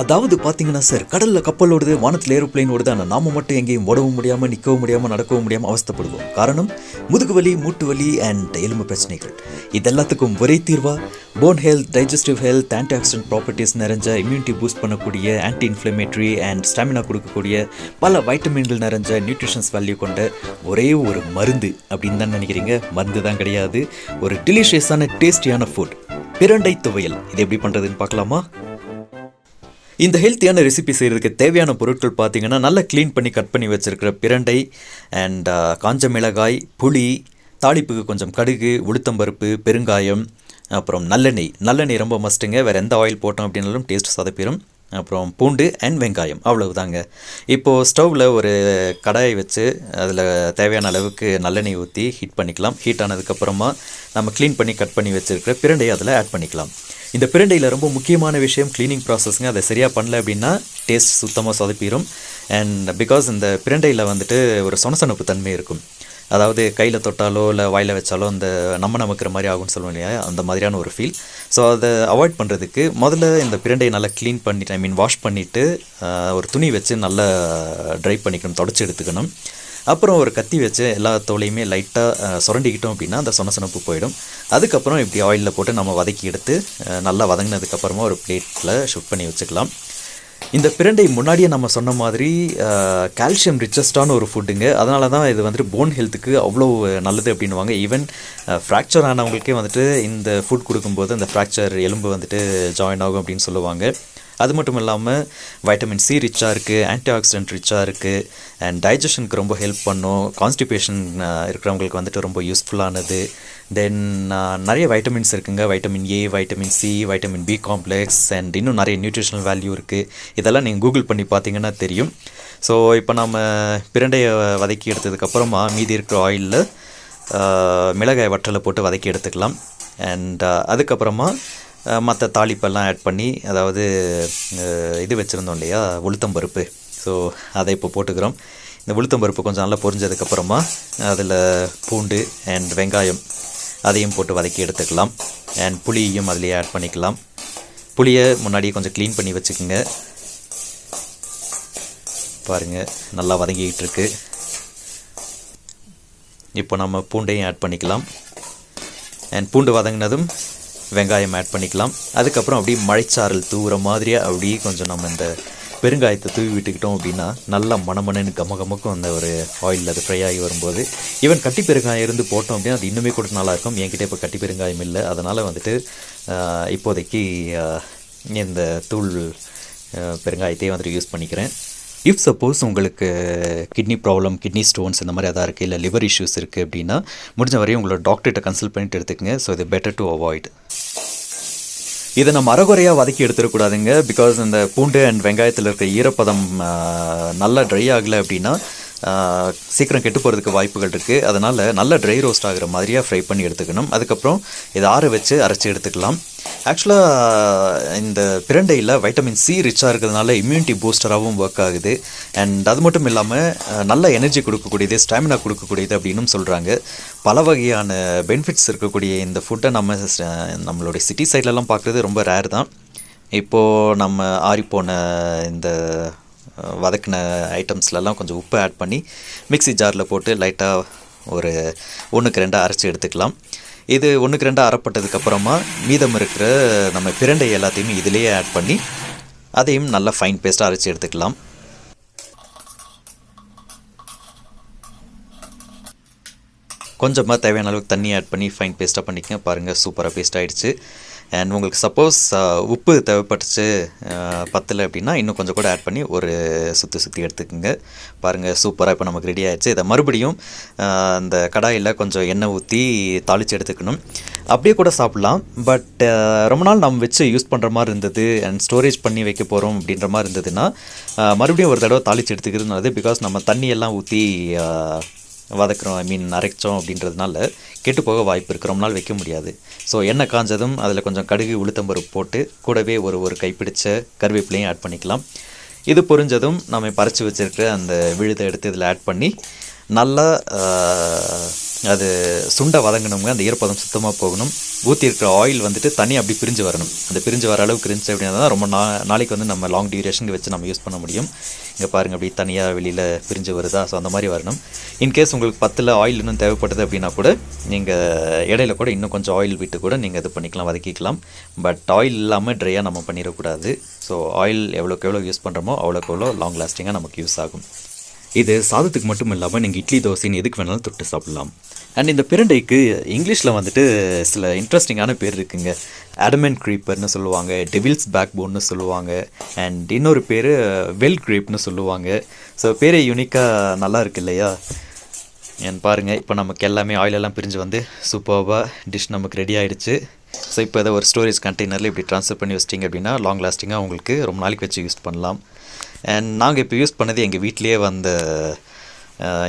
அதாவது பார்த்தீங்கன்னா சார் கடலில் கப்பல் ஓடுது வானத்தில் ஏரோப்ளேன் ஓடுது ஆனால் நாம மட்டும் எங்கேயும் ஓடவும் முடியாமல் நிற்கவும் முடியாமல் நடக்கவும் முடியாமல் அவஸ்தைப்படுவோம். காரணம் முதுகு வலி மூட்டு வலி அண்ட் எலும்பு பிரச்சனைகள். இது எல்லாத்துக்கும் ஒரே தீர்வா bone health digestive health antioxidant properties நிறைஞ்ச இம்யூனிட்டி பூஸ்ட் பண்ணக்கூடிய ஆன்டி இன்ஃப்ளமேட்டரி அண்ட் ஸ்டாமினா கொடுக்கக்கூடிய பல வைட்டமின்கள் நிறைஞ்ச நியூட்ரிஷன்ஸ் வேல்யூ கொண்ட ஒரே ஒரு மருந்து அப்படின்னு தான் நினைக்கிறீங்க. மருந்து தான் கிடையாது. ஒரு டெலிஷியஸான டேஸ்டியான ஃபுட் பிரண்டை துவையல். இது எப்படி பண்ணுறதுன்னு பார்க்கலாமா? இந்த ஹெல்த்தியான ரெசிபி செய்கிறதுக்கு தேவையான பொருட்கள் பார்த்தீங்கன்னா நல்லா க்ளீன் பண்ணி கட் பண்ணி வச்சுருக்கிற பிரண்டை அண்ட் uh, காஞ்ச மிளகாய் புளி தாளிப்புக்கு கொஞ்சம் கடுகு உளுத்தம்பருப்பு பெருங்காயம் அப்புறம் நல்லெண்ணெய். நல்லெண்ணெய் ரொம்ப மஸ்ட்டுங்க வேறு எந்த ஆயில் போட்டோம் அப்படின்னாலும் டேஸ்ட் சதப்பிடும் அப்புறம் பூண்டு அண்ட் வெங்காயம். அவ்வளவுதாங்க. இப்போது ஸ்டவ்வில் ஒரு கடாயை வச்சு அதில் தேவையான அளவுக்கு நல்லெண்ணெய் ஊற்றி ஹீட் பண்ணிக்கலாம். ஹீட் ஆனதுக்கப்புறமா நம்ம க்ளீன் பண்ணி கட் பண்ணி வச்சுருக்கிற பிரண்டையை அதில் ஆட் பண்ணிக்கலாம். இந்த பிரண்டையில் ரொம்ப முக்கியமான விஷயம் க்ளீனிங் ப்ராசஸ்ங்க அதை சரியாக பண்ணல அப்படின்னா டேஸ்ட் சுத்தமாக சொதப்பிடும் அண்ட் பிகாஸ் இந்த பிரண்டையில் வந்துட்டு ஒரு சொனசனப்பு தன்மை இருக்கும். அதாவது கையில் தொட்டாலோ இல்லை வாயில் வச்சாலோ அந்த நம்ம நமக்கிற மாதிரி ஆகும்னு சொல்லுவோம் இல்லையா? அந்த மாதிரியான ஒரு ஃபீல் ஸோ அதை அவாய்ட் பண்ணுறதுக்கு முதல்ல இந்த பிரண்டையை நல்லா க்ளீன் பண்ணிட்டு ஐ மீன் வாஷ் பண்ணிவிட்டு ஒரு துணி வச்சு நல்லா ட்ரை பண்ணிக்கணும் தொடச்சி எடுத்துக்கணும். அப்புறம் ஒரு கத்தி வச்சு எல்லா தோலையுமே லைட்டாக சுரண்டிக்கிட்டோம் அப்படின்னா அந்த சொனசொனப்பு போயிடும். அதுக்கப்புறம் இப்படி ஆயிலில் போட்டு நம்ம வதக்கி எடுத்து நல்லா வதங்கினதுக்கப்புறமா ஒரு பிளேட்டில் ஷிஃப்ட் பண்ணி வச்சுக்கலாம். இந்த பிரண்டை முன்னாடியே நம்ம சொன்ன மாதிரி கால்சியம் ரிச்சஸ்டான ஒரு ஃபுட்டுங்க அதனால தான் இது வந்துட்டு போன் ஹெல்த்துக்கு அவ்வளோ நல்லது அப்படின்னுவாங்க. ஈவன் ஃப்ராக்சர் ஆனவங்களுக்கே வந்துட்டு இந்த ஃபுட் கொடுக்கும்போது அந்த ஃப்ராக்சர் எலும்பு வந்துட்டு ஜாயின் ஆகும் அப்படின்னு சொல்லுவாங்க. அது மட்டும் இல்லாமல் வைட்டமின் சி ரிச்சாக இருக்குது ஆன்டி ஆக்சிடென்ட் ரிச்சாக இருக்குது அண்ட் டைஜஷனுக்கு ரொம்ப ஹெல்ப் பண்ணும். கான்ஸ்டிபேஷன் இருக்கிறவங்களுக்கு வந்துட்டு ரொம்ப யூஸ்ஃபுல்லானது தென் நிறைய வைட்டமின்ஸ் இருக்குங்க. Vitamin A vitamin C vitamin B complex and இன்னும் நிறைய நியூட்ரிஷனல் வேல்யூ இருக்குது இதெல்லாம் நீங்கள் கூகுள் பண்ணி பார்த்தீங்கன்னா தெரியும். ஸோ இப்போ நம்ம பிரண்டையை வதக்கி எடுத்ததுக்கப்புறமா மீதி இருக்கிற ஆயிலில் மிளகாய் வற்றலை போட்டு வதக்கி எடுத்துக்கலாம். அண்ட் அதுக்கப்புறமா மற்ற தாளிப்பெல்லாம் ஆட் பண்ணி அதாவது இது வச்சுருந்தோம் இல்லையா உளுத்தம்பருப்பு ஸோ அதை இப்போ போட்டுக்கிறோம். இந்த உளுத்தம்பருப்பு கொஞ்சம் நல்லா பொரிஞ்சதுக்கப்புறமா அதில் பூண்டு அண்ட் வெங்காயம் அதையும் போட்டு வதக்கி எடுத்துக்கலாம். அண்ட் புளியையும் அதிலேயே ஆட் பண்ணிக்கலாம். புளியை முன்னாடியே கொஞ்சம் க்ளீன் பண்ணி வச்சுக்கோங்க. பாருங்கள் நல்லா வதங்கிக்கிட்டு இருக்கு. இப்போ நம்ம பூண்டையும் ஆட் பண்ணிக்கலாம். அண்ட் பூண்டு வதங்கினதும் வெங்காயம் ஆட் பண்ணிக்கலாம். அதுக்கப்புறம் அப்படியே மழைச்சாரல் தூவுற மாதிரியே அப்படியே கொஞ்சம் நம்ம இந்த பெருங்காயத்தை தூவி விட்டுக்கிட்டோம் அப்படின்னா நல்லா மணமணன்னு கம கமக்கும் அந்த ஒரு ஆயிலில் அது ஃப்ரை ஆகி வரும்போது ஈவன் கட்டி பெருங்காயம் இருந்து போட்டோம் அப்படின்னா அது இன்னுமே கூட நல்லா இருக்கும். என்கிட்ட இப்போ கட்டி பெருங்காயம் இல்லை. அதனால் வந்துட்டு இப்போதைக்கு இந்த தூள் பெருங்காயத்தையே வந்துட்டு யூஸ் பண்ணிக்கிறேன். இஃப் சப்போஸ் உங்களுக்கு கிட்னி ப்ராப்ளம் கிட்னி ஸ்டோன்ஸ் இந்த மாதிரி எதாவது இருக்குது இல்லை லிவர் இஷ்யூஸ் இருக்குது அப்படின்னா முடிஞ்ச வரையும் உங்களோட டாக்டர்கிட்ட கன்சல்ட் பண்ணிட்டு எடுத்துக்கங்க. ஸோ இது பெட்டர் டு அவாய்ட் இதை நம்ம அறகுறையாக வதக்கி எடுத்துடக்கூடாதுங்க பிகாஸ் இந்த பூண்டு அண்ட் வெங்காயத்தில் இருக்க ஈரப்பதம் நல்லா ட்ரை ஆகலை அப்படின்னா சீக்கிரம் கெட்டு போகிறதுக்கு வாய்ப்புகள் இருக்குது அதனால் நல்லா ட்ரை ரோஸ்ட் ஆகிற மாதிரியாக ஃப்ரை பண்ணி எடுத்துக்கணும். அதுக்கப்புறம் இதை ஆற வச்சு அரைச்சி எடுத்துக்கலாம். ஆக்சுவலாக இந்த பிரண்டையில் வைட்டமின் சி ரிச்சாக இருக்கிறதுனால இம்யூனிட்டி பூஸ்டராகவும் ஒர்க் ஆகுது. அண்ட் அது மட்டும் இல்லாமல் நல்ல எனர்ஜி கொடுக்கக்கூடியது ஸ்டாமினா கொடுக்கக்கூடியது அப்படின்னும் சொல்கிறாங்க பல வகையான பெனிஃபிட்ஸ் இருக்கக்கூடிய இந்த ஃபுட்டை நம்ம நம்மளுடைய சிட்டி சைட்லலாம் பார்க்குறது ரொம்ப ரேர் தான். இப்போது நம்ம ஆறிப்போன இந்த வதக்கின ஐட்டம்ஸ்லலாம் கொஞ்சம் உப்பு ஆட் பண்ணி மிக்ஸி ஜாரில் போட்டு லைட்டாக ஒரு ஒன்றுக்கு ரெண்டாக அரைச்சி எடுத்துக்கலாம். இது ஒன்றுக்கு ரெண்டாக அரைப்பட்டதுக்கப்புறமா மீதம் இருக்கிற நம்ம பிரண்டை எல்லாத்தையுமே இதிலேயே ஆட் பண்ணி அதையும் நல்லா ஃபைன் பேஸ்ட்டாக அரைச்சி எடுத்துக்கலாம். கொஞ்சமாக தேவையான அளவுக்கு தண்ணி ஆட் பண்ணி ஃபைன் பேஸ்ட்டாக பண்ணிக்கங்க. பாருங்கள் சூப்பராக பேஸ்ட் ஆகிடுச்சு அண்ட் உங்களுக்கு சப்போஸ் uh, உப்பு தேவைப்பட்டுச்சு uh, பத்தலை அப்படின்னா இன்னும் கொஞ்சம் கூட ஆட் பண்ணி ஒரு சுற்றி சுற்றி எடுத்துக்கோங்க. பாருங்கள் சூப்பராக இப்போ நமக்கு ரெடி ஆகிடுச்சு இதை மறுபடியும் uh, அந்த கடாயில் கொஞ்சம் எண்ணெய் ஊற்றி தாளித்து எடுத்துக்கணும். அப்படியே கூட சாப்பிட்லாம். பட் ரொம்ப நாள் நம்ம வச்சு யூஸ் பண்ணுற மாதிரி இருந்தது அண்ட் ஸ்டோரேஜ் பண்ணி வைக்க போகிறோம் அப்படின்ற மாதிரி இருந்ததுன்னா மறுபடியும் ஒரு தடவை தாளித்து எடுத்துக்கிறது நல்லது. பிகாஸ் நம்ம தண்ணி எல்லாம் ஊற்றி வதக்குறோம் ஐ மீன் நரைச்சோம் அப்படின்றதுனால கெட்டு போக வாய்ப்பு இருக்குது ரொம்ப நாள் வைக்க முடியாது. ஸோ எண்ணெய் காஞ்சதும் அதில் கொஞ்சம் கடுகு உளுத்தம்பருப்பு போட்டு கூடவே ஒரு ஒரு கைப்பிடிச்ச கருவேப்பிலையும் ஆட் பண்ணிக்கலாம். இது பொரிஞ்சதும் நம்ம பறித்து வச்சுருக்க அந்த விழுதை எடுத்து இதில் ஆட் பண்ணி நல்லா அது சுண்டை வதங்கணுங்க. அந்த ஈரப்பதம் சுத்தமாக போகணும். ஊற்றி இருக்கிற ஆயில் வந்துட்டு தண்ணி அப்படி பிரிஞ்சு வரணும். அந்த பிரிஞ்சு வர அளவுக்கு இருந்துச்சு அப்படின்னா தான் ரொம்ப நா நாளைக்கு வந்து நம்ம லாங் டியூரேஷனுக்கு வச்சு நம்ம யூஸ் பண்ண முடியும். இங்கே பாருங்கள் அப்படி தனியாக வெளியில் பிரிஞ்சு வருதா? ஸோ அந்த மாதிரி வரணும். இன்கேஸ் உங்களுக்கு பத்தில் ஆயில் இன்னும் தேவைப்படுது அப்படின்னா கூட நீங்கள் இடையில கூட இன்னும் கொஞ்சம் ஆயில் விட்டு கூட நீங்கள் இது பண்ணிக்கலாம் வதக்கிக்கலாம். பட் ஆயில் இல்லாமல் ட்ரையாக நம்ம பண்ணிடக்கூடாது. ஸோ ஆயில் எவ்வளோக்கு எவ்வளோ யூஸ் பண்ணுறோமோ அவ்வளோக்கு எவ்வளோ லாங் லாஸ்டிங்காக நமக்கு யூஸ் ஆகும். இது சாதத்துக்கு மட்டும் இல்லாமல் நீங்கள் இட்லி தோசைன்னு எதுக்கு வேணாலும் தொட்டு சாப்பிடலாம். அண்ட் இந்த பிரண்டைக்கு இங்கிலீஷில் வந்துட்டு சில இன்ட்ரெஸ்டிங்கான பேர் இருக்குங்க. அடமெண்ட் க்ரீப்பர்னு சொல்லுவாங்க டெவில்ஸ் பேக் போன்னு சொல்லுவாங்க அண்ட் இன்னொரு பேர் வெல் க்ரீப்னு சொல்லுவாங்க. ஸோ பேரே யூனிக்காக நல்லா இருக்கு இல்லையா? என் பாருங்கள் இப்போ நமக்கு எல்லாமே ஆயிலெல்லாம் பிரிஞ்சு வந்து சூப்பராக டிஷ் நமக்கு ரெடி ஆகிடுச்சு ஸோ இப்போ இதை ஒரு ஸ்டோரேஜ் கண்டெய்னரில் இப்படி ட்ரான்ஸ்ஃபர் பண்ணி வச்சிட்டிங்க அப்படின்னா லாங் லாஸ்டிங்காக உங்களுக்கு ரொம்ப நாளைக்கு வச்சு யூஸ் பண்ணலாம். அண்ட் நாங்கள் இப்போ யூஸ் பண்ணது எங்கள் வீட்டிலேயே வந்த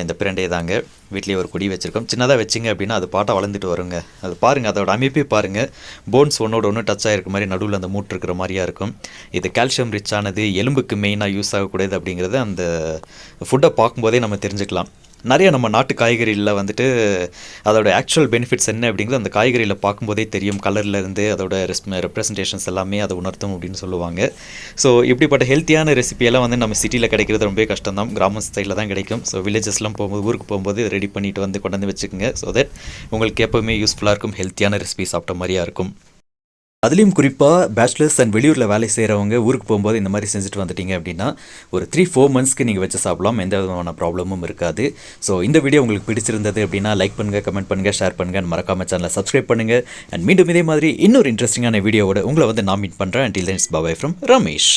இந்த பிரண்டே தாங்க. வீட்லேயே ஒரு கொடி வச்சுருக்கோம். சின்னதாக வச்சிங்க அப்படின்னா அது பாட்டாக வளர்ந்துட்டு வருங்க. அது பாருங்கள் அதோட அமைப்பே பாருங்கள் போன்ஸ் ஒன்றோட ஒன்று டச் ஆகிருக்க மாதிரி நடுவில் அந்த மூட்டு இருக்கிற மாதிரியா இருக்கும். இது கால்சியம் ரிச் ஆனது எலும்புக்கு மெயினாக யூஸ் ஆகக்கூடியது அப்படிங்கிறது அந்த ஃபுட்டை பார்க்கும்போதே நம்ம தெரிஞ்சுக்கலாம். நிறைய நம்ம நாட்டு காய்கறியில் வந்துட்டு அதோட ஆக்சுவல் பெனிஃபிட்ஸ் என்ன அப்படிங்கிறது அந்த காய்கறியில் பார்க்கும்போதே தெரியும். கலர்லேருந்து அதோட ரெப்ரசன்டேஷன்ஸ் எல்லாமே அதை உணர்த்தும் அப்படின்னு சொல்லுவாங்க. ஸோ இப்படிப்பட்ட ஹெல்த்தியான ரெசிபியெல்லாம் வந்து நம்ம சிட்டியில் கிடைக்கிறது ரொம்ப கஷ்டம் தான் கிராம ஸ்டைலில் தான் கிடைக்கும். ஸோ வில்லேஜஸ்லாம் போகும்போது ஊருக்கு போகும்போது ரெடி பண்ணிட்டு வந்து கொண்டு வந்து வச்சுக்கோங்க. ஸோ தட் உங்களுக்கு எப்போவுமே யூஸ்ஃபுல்லாக இருக்கும். ஹெல்த்தியான ரெசிபி சாப்பிட்ட மாதிரியா இருக்கும். அதுலேயும் குறிப்பாக பேச்சுலர்ஸ் அண்ட் வெளியூரில் வேலை செய்கிறவங்க ஊருக்கு போகும்போது இந்த மாதிரி செஞ்சுட்டு வந்துட்டீங்க அப்படின்னா ஒரு த்ரீ ஃபோர் மந்த்ஸ்க்கு நீங்கள் வச்சு சாப்பிடலாம். எந்த விதமான ப்ராப்ளமும் இருக்காது. ஸோ இந்த வீடியோ உங்களுக்கு பிடிச்சிருந்தது அப்படின்னா லைக் பண்ணுங்கள் கமெண்ட் பண்ணுங்கள் ஷேர் பண்ணுங்கள் மறக்காம சேனலை சப்ஸ்கிரைப் பண்ணுங்கள் அண்ட் மீண்டும் இதே மாதிரி இன்னொரு இன்ட்ரெஸ்டிங்கான வீடியோவோட உங்களை வந்து நான் மீட் பண்ணுறேன் and thanks bye bye from Ramesh